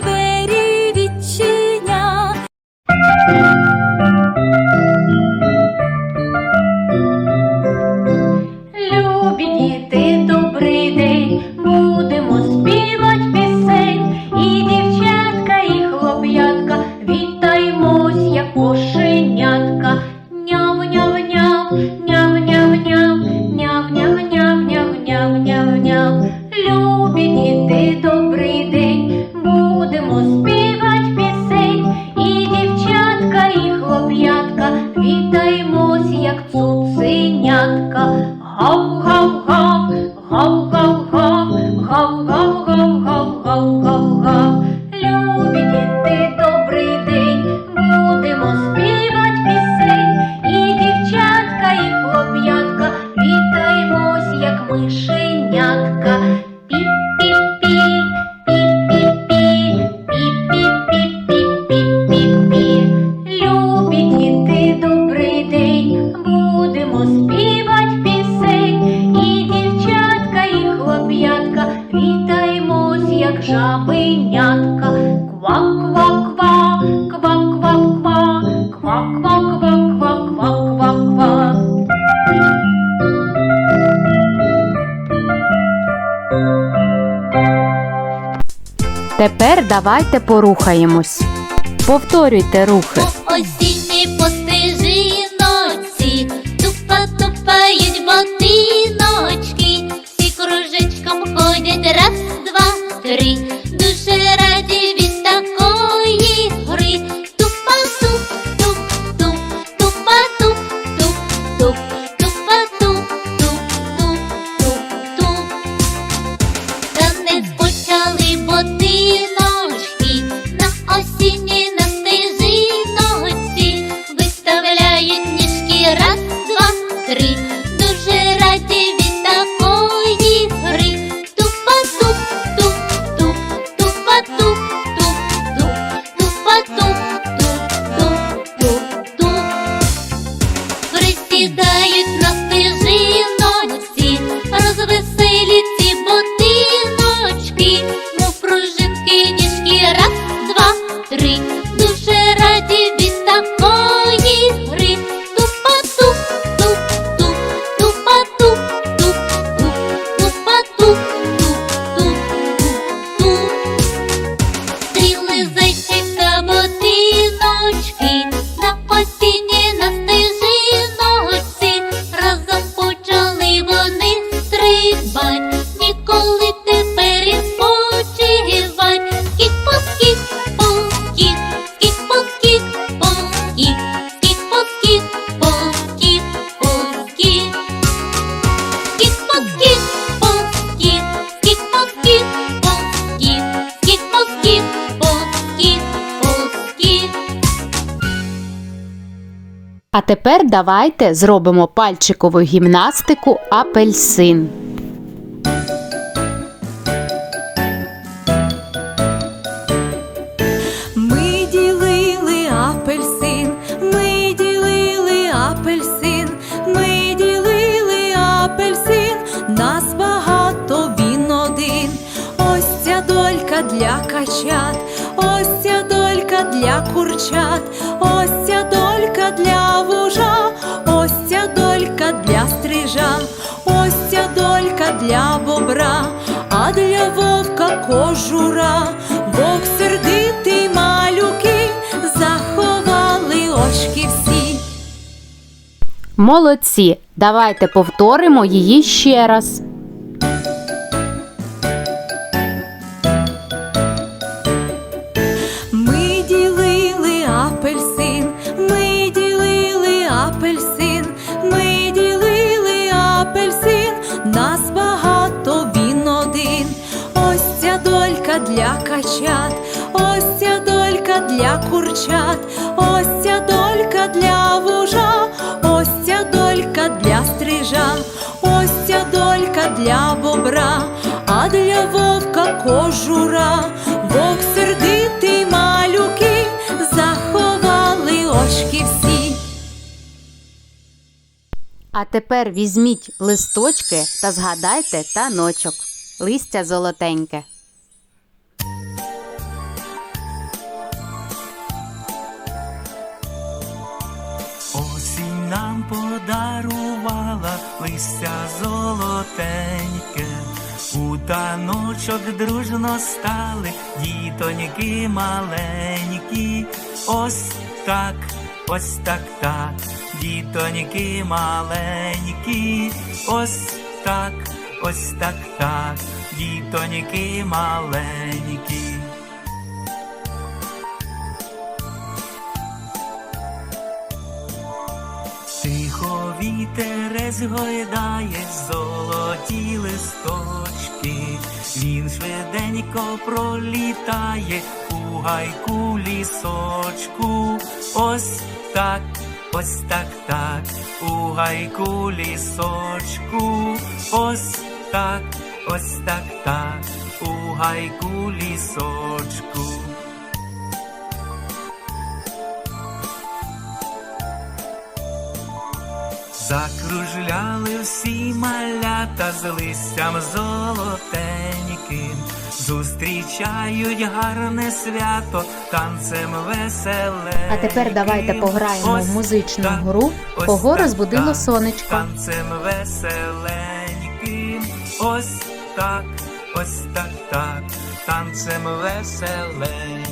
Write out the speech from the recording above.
двері. Давайте порухаємось. Повторюйте рухи. По осінній постижиночці тупа тупають ботиночки, всі кружечком ходять раз, два, три. Дуже А тепер давайте зробимо пальчикову гімнастику апельсин. Ми ділили апельсин, ми ділили апельсин, ми ділили апельсин, нас багато він один. Ось ця долька для качат, ось ця долька для курчат, ось ця долька для вужа, ось ця долька для стрижа, ось ця долька для бобра, а для вовка кожура, вовк сердитий малюки, заховали очки всі. Молодці! Давайте повторимо її ще раз. Качат, ось ця долька для курчат, ось ця долька для вужа, ось ця долька для стрижа, ось ця долька для бобра, а для вовка кожура, вовк сердитий малюки, заховали очки всі. А тепер візьміть листочки та згадайте таночок. Листя золотеньке. Подарувала листя золотеньке, у таночок дружно стали дітоньки маленькі. Ось так, ось так, так, дітоньки маленькі, ось так, ось так, так, дітоньки маленькі. Вітерець гойдає золоті листочки, він швиденько пролітає у гайку лісочку. Ось так, ось так, так, у гайку лісочку. Ось так, ось так, так, у гайку лісочку. Закружляли всі малята з листям золотеньким, зустрічають гарне свято танцем веселеньким. А тепер давайте пограємо в музичну гру Кого розбудило сонечко. Танцем веселеньким, ось так, ось так, так, танцем веселеньким.